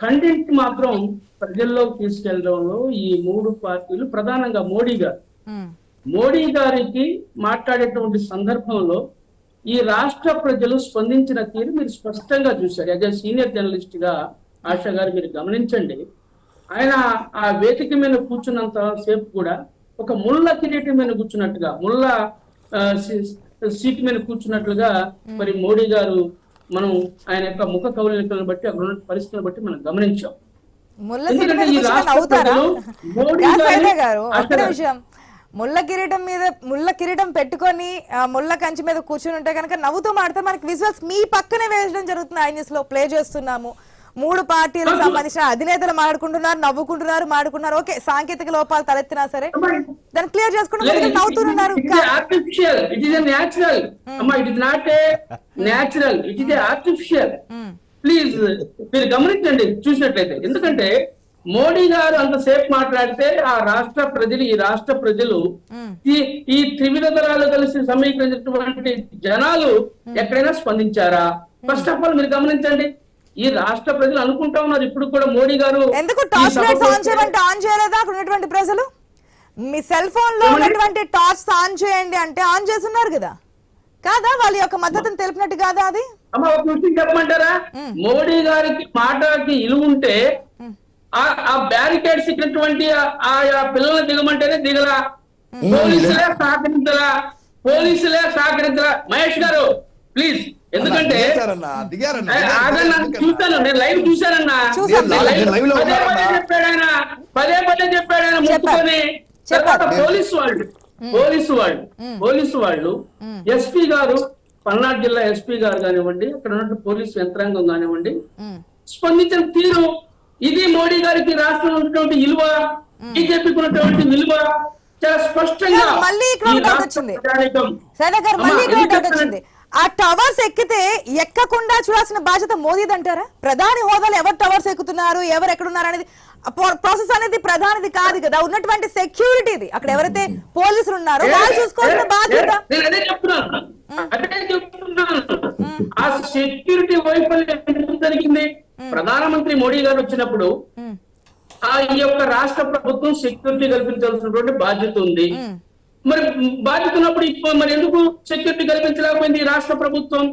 Content మాత్రం ప్రజల్లోకి తీసుకెళ్ళడంలో ఈ మూడు పార్టీలు ప్రధానంగా మోడీ గారు. మోడీ గారికి మాట్లాడేటువంటి సందర్భంలో ఈ రాష్ట్ర ప్రజలు స్పందించిన తీరు మీరు స్పష్టంగా చూశారు. యాజ్ సీనియర్ జర్నలిస్ట్గా ఆశా గారు మీరు గమనించండి. ఆయన ఆ వేదిక మీద కూర్చున్నంత సేపు కూడా ఒక ముళ్ళ కిరీటం మీద కూర్చున్నట్టుగా ముళ్ళ సీటు మీద కూర్చున్నట్లుగా మరి మోడీ గారు మనం ఆయన యొక్క ముఖ కవలికలను బట్టి అక్కడ ఉన్న పరిస్థితులను బట్టి మనం గమనించాం. ఎందుకంటే ఈ రాష్ట్ర ముళ్ళ కిరీటం మీద ముళ్ళ కిరీటం పెట్టుకొని ముళ్ళ కంచి మీద కూర్చుని ఉంటే కనుక నవ్వుతూ మాడితే మనకి విజువల్స్ మీ పక్కనే వేయడం జరుగుతుంది. ఐ న్యూస్లో ప్లే చేస్తున్నాము. మూడు పార్టీలకు సంబంధించిన అధినేతలు మాట్లాడుకుంటున్నారు నవ్వుకుంటున్నారు మాడుకున్నారు ఓకే సాంకేతిక లోపాలు తలెత్తినా సరే. దాన్ని క్లియర్ చేసుకుంటే నవ్వుతున్నారు ఆర్టిఫిషియల్ ఇట్ ఇస్ న్యాచురల్ అమ్మా it is not a natural it is artificial please మీరు గమనించండి చూసినట్లయితే. ఎందుకంటే మోడీ గారు అంతసేపు మాట్లాడితే ఆ రాష్ట్ర ప్రజలు ఈ రాష్ట్ర ప్రజలు ఉమ్, ఈ ఈ త్రివిధ దళాలు కలిసి సమీకరించినటువంటి జనాలు ఎక్కడైనా స్పందించారా? ఫస్ట్ ఆఫ్ ఆల్ మీరు గమనించండి ఈ రాష్ట్ర ప్రజలు అనుకుంటా ఉన్నారు. ఇప్పుడు కూడా మోడీ గారు ఎందుకు టార్చ్ లైట్స్ ఆన్ చేయమంటే ఆన్ చేయలేదా అక్కడ ఉన్నటువంటి ప్రజలు? మీ సెల్ ఫోన్లో ఉన్నటువంటి టార్చ్ ఆన్ చేయండి అంటే ఆన్ చేస్తున్నారు కదా. కాదా వాళ్ళ యొక్క మద్దతును తెలిపినట్టు కాదా అది? అమ్మ ఒక చెప్పమంటారా? మోడీ గారికి మాటకి ఇలువ ఉంటే ఆ ఆ బ్యారికేడ్స్ ఇచ్చినటువంటి ఆ- ఆ పిల్లల్ని దిగమంటేనే దిగలా. పోలీసులే సహకరించలా పోలీసులే సహకరించలా మహేష్ గారు ప్లీజ్ ఎందుకంటే? చూస్తాను నేను లైవ్ చూశానన్నా పదే పదే. చెప్పాడు ఆయన పదే పదే చెప్పాడు ఆయన. ముట్టుకొని. తర్వాత పోలీసు వాళ్ళు పోలీసు వాళ్ళు పోలీసు వాళ్ళు ఎస్పీ గారు పల్నాడు జిల్లా ఎస్పీ గారు కానివ్వండి అక్కడ ఉన్న పోలీసు యంత్రాంగం కానివ్వండి స్పందించిన తీరు ఇది మోడీ గారికి రాష్ట్రంలో ఉన్నటువంటి విలువ బీజేపీకి ఉన్నటువంటి విలువ చాలా స్పష్టంగా మళ్ళీ ఇక్కడ వచ్చింది. ఆ టవర్స్ ఎక్కితే ఎక్కకుండా చూడాల్సిన బాధ్యత మోదీది అంటారా ప్రధాని హోదాలో ఎవరు టవర్స్ ఎక్కుతున్నారు ఎవరు ఎక్కడున్నారు అనేది ప్రాసెస్ అనేది ప్రధానిది కాదు కదా. ఉన్నటువంటి సెక్యూరిటీది. అక్కడ ఎవరైతే పోలీసులు ఉన్నారో వాళ్ళు చూసుకోవాల్సిన బాధ్యత. ఆ సెక్యూరిటీ వైఫల్యం ప్రధానమంత్రి మోడీ గారు వచ్చినప్పుడు ఆ ఈ యొక్క రాష్ట్ర ప్రభుత్వం సెక్యూరిటీ కల్పించాల్సినటువంటి బాధ్యత ఉంది. మరి బాధ్యత ఉన్నప్పుడు ఇప్పుడు మరి ఎందుకు సెక్యూరిటీ కల్పించలేకపోయింది రాష్ట్ర ప్రభుత్వం.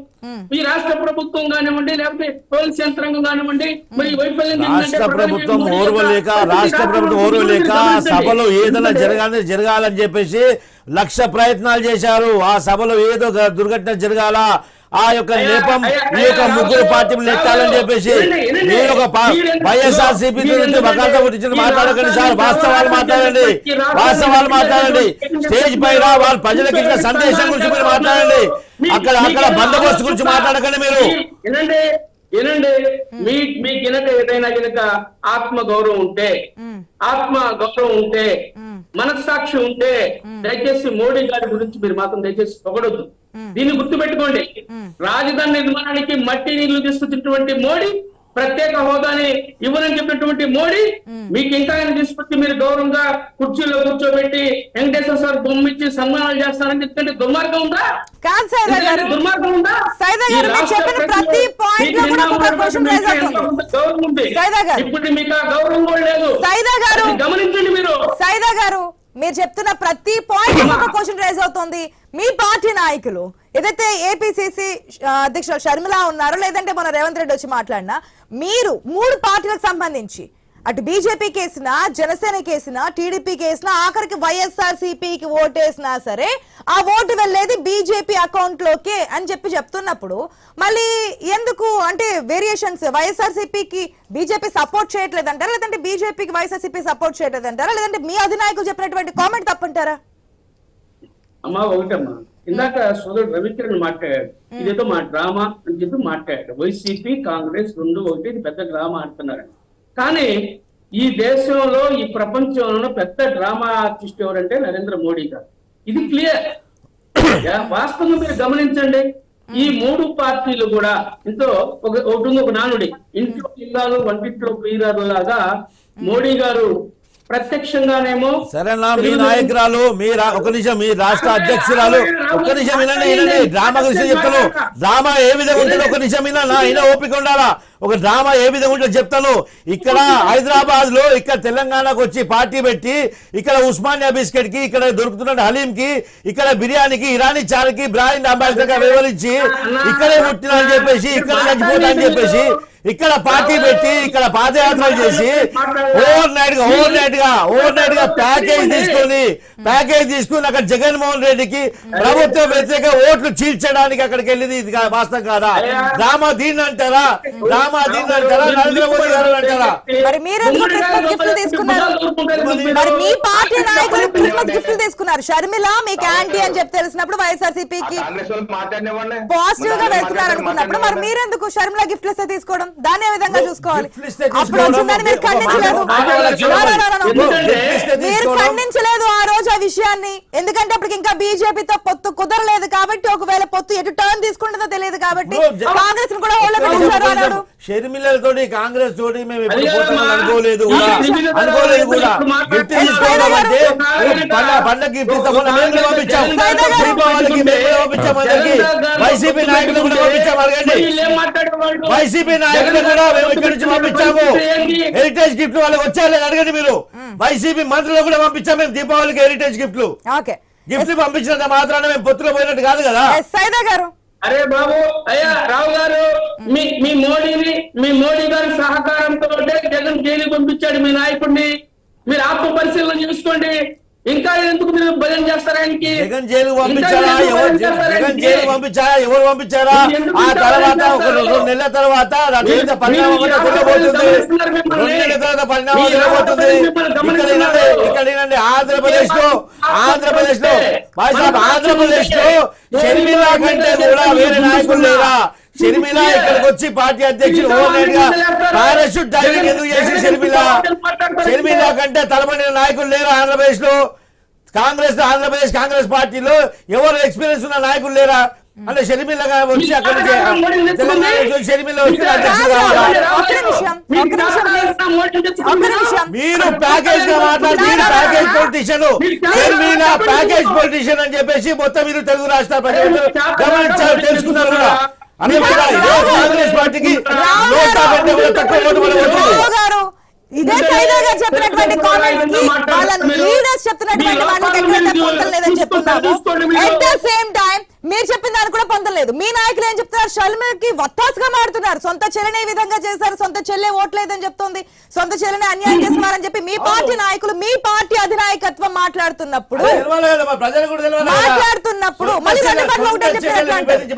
ఈ రాష్ట్ర ప్రభుత్వం కానివ్వండి లేకపోతే పోలీస్ యంత్రాంగం కానివ్వండి మరి వైఫల్యం రాష్ట్ర ప్రభుత్వం ఓర్వలేక రాష్ట్ర ప్రభుత్వం ఓర్వలేక సభలో ఏదైనా జరగాలని జరగాలని చెప్పేసి లక్ష ప్రయత్నాలు చేశారు. ఆ సభలో ఏదో ఒక దుర్ఘటన జరగాల? ఆ యొక్క నేపం ఈ యొక్క ముగ్గురు పార్టీలు నెట్టాలని చెప్పేసి మీరు ఒక వైఎస్ఆర్ సిపి గురించి వకాలత గురించి మాట్లాడకండి సార్ వాస్తవాలు మాట్లాడండి వాస్తవాలు మాట్లాడండి. స్టేజ్ పైన వాళ్ళ ప్రజలకు ఇచ్చిన సందేశం గురించి మీరు మాట్లాడండి. అక్కడ అక్కడ బందోబస్తు గురించి మాట్లాడకండి మీరు. వినండి వినండి. మీ మీకు గినక ఏదైనా గినక ఆత్మ గౌరవం ఉంటే ఆత్మ గౌరవం ఉంటే మనస్సాక్షి ఉంటే దయచేసి మోడీ గారి గురించి మీరు మాత్రం దయచేసి పొగడొద్దు. దీన్ని గుర్తుపెట్టుకోండి. రాజధాని నిర్మాణానికి మట్టి నీళ్ళు మోడీ ప్రత్యేక హోదాని ఇవ్వనని చెప్పినటువంటి మోడీ మీకు ఇంకా ఆయన తీసుకొచ్చి మీరు గౌరవంగా కుర్చీలో కూర్చోబెట్టి వెంకటేశ్వర సార్ బొమ్మ ఇచ్చి సన్మానాలు చేస్తారని చెప్తుంటే దుర్మార్గం ఉందా? దుర్మార్గం ఉందా? గౌరవం ఉంది. ఇప్పుడు మీకు ఆ గౌరవం కూడా లేదు. సైదా గారు. అది గమనించండి మీరు. సైదా గారు. మీరు చెప్తున్న ప్రతి పాయింట్ ఒక క్వశ్చన్ రైజ్ అవుతుంది. మీ పార్టీ నాయకులు ఏదైతే ఏపీసీసీ అధ్యక్షులు షర్మిల ఉన్నారో లేదంటే మన రేవంత్ రెడ్డి వచ్చి మాట్లాడినా మీరు మూడు పార్టీలకు సంబంధించి అటు బీజేపీ కేసిన జనసేన కేసిన టీడీపీ కేసిన ఆఖరికి వైఎస్ఆర్ సిపికి ఓటేసినా సరే ఆ ఓటు వెళ్ళేది బీజేపీ అకౌంట్ లోకే అని చెప్పి చెప్తున్నప్పుడు మళ్ళీ ఎందుకు అంటే వేరియేషన్స్ వైఎస్ఆర్ సిపికి బీజేపీ సపోర్ట్ చేయట్లేదంటారా? లేదంటే బీజేపీకి వైఎస్ఆర్ సిపి సపోర్ట్ చేయట్లేదంటారా? లేదంటే మీ అధినాయకులు చెప్పినటువంటి కామెంట్ తప్పంటారా? అమ్మా ఒకటమ్మా. ఇందాక సోదరుడు రవికిరణ్ మాట్లాడాడు. ఇదేదో మా డ్రామా అని చెప్పి మాట్లాడాడు. వైసీపీ కాంగ్రెస్ రెండు ఒకటి పెద్ద డ్రామా అంటున్నారు కానీ ఈ దేశంలో ఈ ప్రపంచంలో పెద్ద డ్రామా ఆర్టిస్ట్ ఎవరంటే నరేంద్ర మోడీ గారు. ఇది క్లియర్. వాస్తవంగా మీరు గమనించండి. ఈ మూడు పార్టీలు కూడా ఇంతో ఒక ఒకటి ఉంది ఒక నానుడి. ఇంట్లో ఇల్లాలు వంటింట్లో ప్రియురాలు లాగా మోడీ గారు ప్రత్యక్షంగానేమో సరేనా మీ నాయకురాలు మీ ఒక నిమిషం మీ రాష్ట్ర అధ్యక్షురాలు ఒక్క నిమిషం వినండి వినండి. డ్రామా గురించి చెప్తాను. డ్రామా ఏ విధంగా ఉంటుందో ఒక నిమిషం విన్నా అయినా ఓపిక ఉండాలా? ఒక డ్రామా ఏ విధంగా ఉంటుందో చెప్తాను. ఇక్కడ హైదరాబాద్లో ఇక్కడ తెలంగాణకు వచ్చి పార్టీ పెట్టి ఇక్కడ ఉస్మానియా బిస్కెట్కి ఇక్కడ దొరుకుతున్న హలీం కి ఇక్కడ బిర్యానీకి ఇరానీ చార్కి బ్రాండ్ అంబాసిడర్గా వివరించి ఇక్కడే పుట్టిన అని చెప్పేసి ఇక్కడ చచ్చిపోతా అని చెప్పేసి ఇక్కడ పార్టీ పెట్టి ఇక్కడ పాదయాత్రలు చేసి ఓవర్ నైట్గా ఓవర్ నైట్గా ఓవర్ నైట్గా ప్యాకేజ్ తీసుకొని ప్యాకేజ్ తీసుకుని అక్కడ జగన్మోహన్ రెడ్డికి ప్రభుత్వ వ్యతిరేక ఓట్లు చీల్చడానికి అక్కడికి వెళ్ళింది. ఇది వాస్తవం కాదా? డ్రామా దీన్ని అంటారా? డ్రామా దీన్ని అంటారా? నరేంద్ర మోదీ గారు అంటారా? మరి తీసుకున్నారు? మరి మీ పార్టీ నాయకులు క్రిస్మస్ గిఫ్ట్లు తీసుకున్నారు. షర్మిల మీకు యాంటీ అని చెప్పి తెలిసినప్పుడు వైఎస్ఆర్సీపీకి కాంగ్రెస్ వాళ్ళు మాట్లాడినివ్వండి. పాజిటివ్గా వెళ్తున్నారు అనుకున్నప్పుడు మరి మీరెందుకు షర్మిల గిఫ్ట్లు తీసుకోవడం? దాన్ని ఏ విధంగా చూసుకోవాలి? అప్పుడు వచ్చిందని మీరు ఖండించలేదు. మీరు ఖండించలేదు ఆ రోజు ఆ విషయాన్ని. ఎందుకంటే అప్పటికి ఇంకా బీజేపీతో పొత్తు కుదరలేదు కాబట్టి ఒకవేళ పొత్తు ఎటు టర్న్ తీసుకుంటుందో తెలియదు కాబట్టి కాంగ్రెస్ కూడా ఓళ్ళ పెట్టించారు అన్నాడు షర్మిలతోటి కాంగ్రెస్ తోటి మేము. అనుకోలేదు కూడా. అనుకోలేదు కూడా. గిఫ్ట్ తీసుకోవడం అంటే పండగ పండగ గిఫ్ట్ ఇస్తామని మేము కూడా పంపించాం. దీపావళికి మేము కూడా పంపించాం అందరికి. వైసీపీ నాయకులు కూడా పంపించాం అడగండి వైసీపీ నాయకులు కూడా మేము ఇక్కడి నుంచి పంపించాము. హెరిటేజ్ గిఫ్ట్ వాళ్ళకి వచ్చారు అడగండి మీరు. వైసీపీ మంత్రులు కూడా పంపించాము మేము దీపావళికి హెరిటేజ్ గిఫ్ట్లు ఓకే. గిఫ్ట్ పంపించినంత మాత్రాన మేము పొత్తులో పోయినట్టు కాదు కదా. గారు. అరే బాబు అయ్యా రావు గారు మీ మీ మోడీని మీ మోడీ గారి సహకారంతో జగన్ జైలు పంపించాడు మీ నాయకుడిని. మీరు ఆత్మ పరిశీలన చేసుకోండి. ఇంకా ఎందుకు మీరు భజన చేస్తారు ఆయనకి? జగన్ జైలు పంపించారా? ఎవరు జగన్? జైలు పంపించారా? ఎవరు పంపించారా? ఆ తర్వాత ఒక రెండు నెలల తర్వాత పరిణామం ఆంధ్రప్రదేశ్ పరిణామం లో ఆంధ్రప్రదేశ్లో ఆంధ్రప్రదేశ్లో షర్మిల కంటే కూడా వేరే నాయకులు లేరా? షర్మిల ఇక్కడికి వచ్చి పార్టీ గా పారాషూట్ డ్రైవింగ్ ఎందుకు చేసి షర్మిల? షర్మిల కంటే తలపడిన నాయకులు లేరు ఆంధ్రప్రదేశ్లో కాంగ్రెస్ ఆంధ్రప్రదేశ్ కాంగ్రెస్ పార్టీలో ఎవరు ఎక్స్పీరియన్స్ ఉన్న నాయకులు లేరా? అంటే షర్మిల వచ్చి అక్కడ షర్మిల. మీరు ప్యాకేజ్గా మాట్లాడి మీరు package politician Sharmila package politician అని చెప్పేసి మొత్తం మీరు తెలుగు రాష్ట్ర ప్రజలు గమనించారు తెలుసుకున్నారు కూడా. కాంగ్రెస్ పార్టీకి ఇదే సైదా గారు చెప్పినటువంటి కామెంట్స్కి వాళ్ళ లీడర్స్ చెప్తున్నటువంటి వాటికి ఎక్కడైతే పొందం లేదని చెప్తున్నాము. అట్ ద సేమ్ టైం మీరు చెప్పిన దానికి కూడా లేదు. మీ నాయకులు ఏం చెప్తున్నారు? షల్మకి వత్తాసుగా మాడుతున్నారు సొంత చెల్లెని ఈ విధంగా చేశారు. సొంత చెల్లె ఓట్లేదని చెప్తుంది. సొంత చెల్లెని అన్యాయం చేస్తున్నారని చెప్పి మీ పార్టీ నాయకులు మీ పార్టీ అధినాయకత్వం మాట్లాడుతున్నప్పుడు. మాట్లాడుతున్నప్పుడు?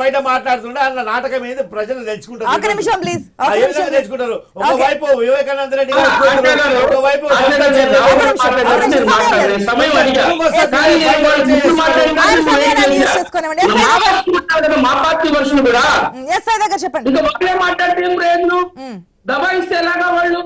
బయట మాట్లాడుతుంటే అన్న నాటకం ఏది ప్రజలు తెలుసుకుంటారు ఒక్క నిమిషం, please. తెలుసుకుంటారు. ఒకవైపు వివేకానంద రెడ్డి ఒకవైపు. సమయం మా పార్టీ వర్షన్ కూడా చెప్పండి. ఇంకా వాళ్ళే మాట్లాడితే ఏం ప్రయోజనం దబాయిస్తే ఎలాగా వాళ్ళు?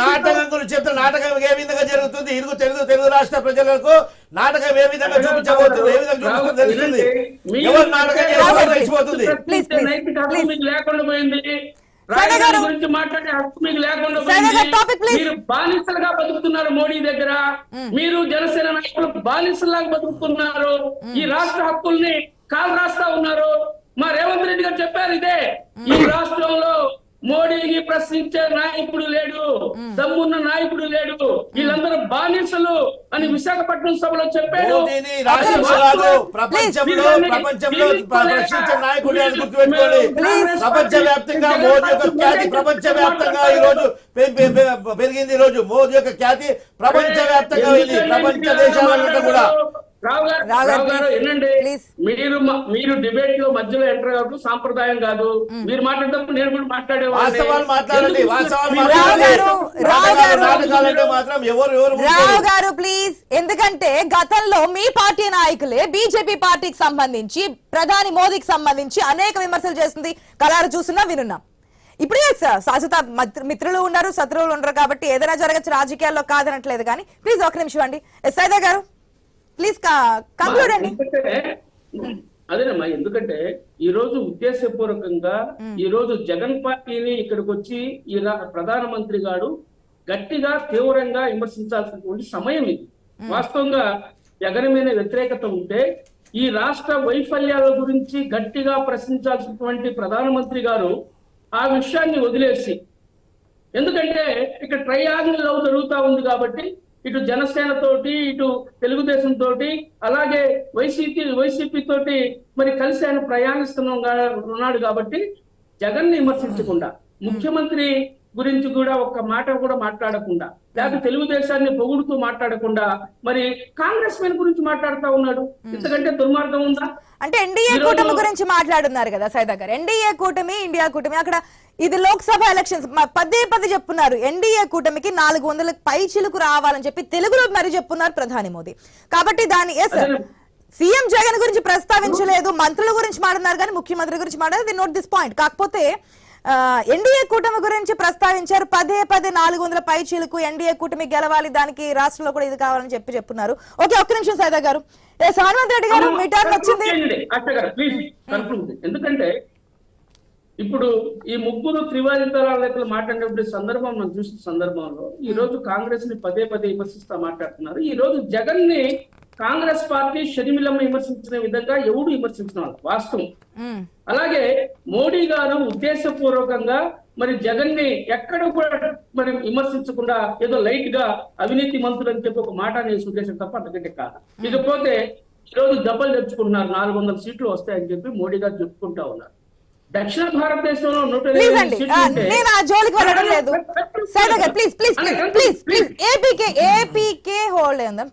నాటకం చెప్తున్నా ఏ విధంగా జరుగుతుంది? ఇరుగు తెలుగు తెలుగు రాష్ట్ర ప్రజలకు నాటకం ఏ విధంగా చూపించబోతుంది? ఏ విధంగా తెలుస్తుంది. ఎవరు నాటకం లేకుండా పోయింది. రాజధాని గారు. గురించి మాట్లాడే హక్కు మీకు లేకుండా. మీరు బానిసలుగా బతుకుతున్నారు మోడీ దగ్గర. మీరు జనసేన నాయకులు బానిసలాగా బతుకుతున్నారు. ఈ రాష్ట్ర హక్కుల్ని కాలు రాస్తా ఉన్నారు. మా రేవంత్ రెడ్డి గారు చెప్పారు ఇదే. ఈ రాష్ట్రంలో మోడీకి ప్రశ్నించే నాయకుడు లేడు. దమ్మున్న నాయకుడు లేడు. అని విశాఖపట్నం సభలో చెప్పాడు. ప్రపంచంలో ప్రపంచంలో నాయకుడు గుర్తుపెట్టుకోండి. మోదీ యొక్క ఖ్యాతి ప్రపంచ వ్యాప్తంగా ఈ రోజు పెరిగింది ఈ రోజు. మోదీ యొక్క ఖ్యాతి ప్రపంచ వ్యాప్తంగా ఉంది. ప్రపంచ దేశాలలో కూడా. రావు గారు. వినండి. మీరు డిబేట్లో మధ్యలో ఎంటర్ సాంప్రదాయం కాదు. మీరు నేను కూడా. గారు ప్లీజ్ ఎందుకంటే గతంలో మీ పార్టీ నాయకులే బీజేపీ పార్టీకి సంబంధించి ప్రధాని మోదీకి సంబంధించి అనేక విమర్శలు చేస్తుంది. కలారు చూస్తున్నా వినున్నాం. ఇప్పుడు శాశ్వత మత్- మిత్రులు ఉన్నారు శత్రువులు ఉండరు కాబట్టి ఏదైనా జరగచ్చు రాజకీయాల్లో కాదనట్లేదు కానీ ప్లీజ్ ఒక నిమిషం అండి. ఎస్ సైదా గారు. ప్లీజ్ కంక్లూడ్ అండి అదేనమ్మా ఎందుకంటే ఈ రోజు ఉద్దేశపూర్వకంగా ఈ రోజు జగన్ పార్టీని ఇక్కడికి వచ్చి ఈ ప్రధానమంత్రి గారు గట్టిగా తీవ్రంగా విమర్శించాల్సినటువంటి సమయం ఇది. వాస్తవంగా జగన్ మీద వ్యతిరేకత ఉంటే ఈ రాష్ట్ర వైఫల్యాల గురించి గట్టిగా ప్రశ్నించాల్సినటువంటి ప్రధానమంత్రి గారు ఆ విషయాన్ని వదిలేసి ఎందుకంటే ఇక్కడ ట్రయాంగిల్ లవ్ జరుగుతా ఉంది కాబట్టి ఇటు జనసేన తోటి ఇటు తెలుగుదేశం తోటి అలాగే వైసీపీ వైసీపీ తోటి మరి కలిసి ఆయన ప్రయాణిస్తున్న ఉన్నాడు కాబట్టి జగన్ని విమర్శించకుండా ముఖ్యమంత్రి గురించి కూడా ఒక్క మాట కూడా మాట్లాడకుండా లేకపోతే తెలుగుదేశాన్ని పొగుడుతూ మాట్లాడకుండా మరి కాంగ్రెస్ మెన్ గురించి మాట్లాడుతా ఉన్నాడు. ఇంతకంటే దుర్మార్గం ఉందా? అంటే ఎన్డీఏ కూటమి గురించి మాట్లాడున్నారు కదా సైదా గారు. ఎన్డీఏ కూటమి ఇండియా కూటమి అక్కడ ఇది లోక్సభ ఎలక్షన్స్. పదే పదే చెప్తున్నారు. ఎన్డీఏ కూటమికి నాలుగు వందల పై చిలుకు రావాలని చెప్పి తెలుగులో మరి చెప్తున్నారు ప్రధాని మోదీ. కాబట్టి దాని ఎస్. సీఎం జగన్ గురించి ప్రస్తావించలేదు. మంత్రుల గురించి మాట్లాడినారు కానీ ముఖ్యమంత్రి గురించి మాట్లాడదు నోట్ దిస్ పాయింట్. కాకపోతే ఎన్డీఏ కూటమి గురించి ప్రస్తావించారు. పదే పదే నాలుగు వందల పై చీలకు ఎన్డీఏ కూటమి గెలవాలి. దానికి రాష్ట్రంలో కూడా ఇది కావాలని చెప్పి చెప్తున్నారు. ఓకే ఒక్క నిమిషం సైదా గారు. హనుమంత్ రెడ్డి గారు మీ టర్న్ వచ్చింది. ఎందుకంటే ఇప్పుడు ఈ ముగ్గురు త్రివారి తరాల మాట్లాడినప్పుడు సందర్భం మనం చూసిన సందర్భంలో ఈ రోజు కాంగ్రెస్ని పదే పదే విమర్శిస్తా మాట్లాడుతున్నారు. ఈ రోజు జగన్ని కాంగ్రెస్ పార్టీ షర్మిలమ్మ విమర్శించిన విధంగా ఎవడు విమర్శించిన వాస్తవం. అలాగే మోడీ గారు ఉద్దేశపూర్వకంగా మరి జగన్ని ఎక్కడ కూడా మరి విమర్శించకుండా ఏదో లైట్గా అవినీతి మంత్రులు అని చెప్పి ఒక మాట అనేసి ఉద్దేశం తప్ప అంతకంటే కాదు. ఇకపోతే ఈ రోజు దెబ్బలు తెచ్చుకుంటున్నారు. నాలుగు వందల సీట్లు వస్తాయని చెప్పి మోడీ గారు చెప్పుకుంటా ఉన్నారు. దక్షిణ భారతదేశంలో నూట ప్లీజ్ అండి. నేను ఆ జోలికి వెళ్ళడం లేదు. Please please please please please APK ఏపీకే హోల్డ్ ఉందాం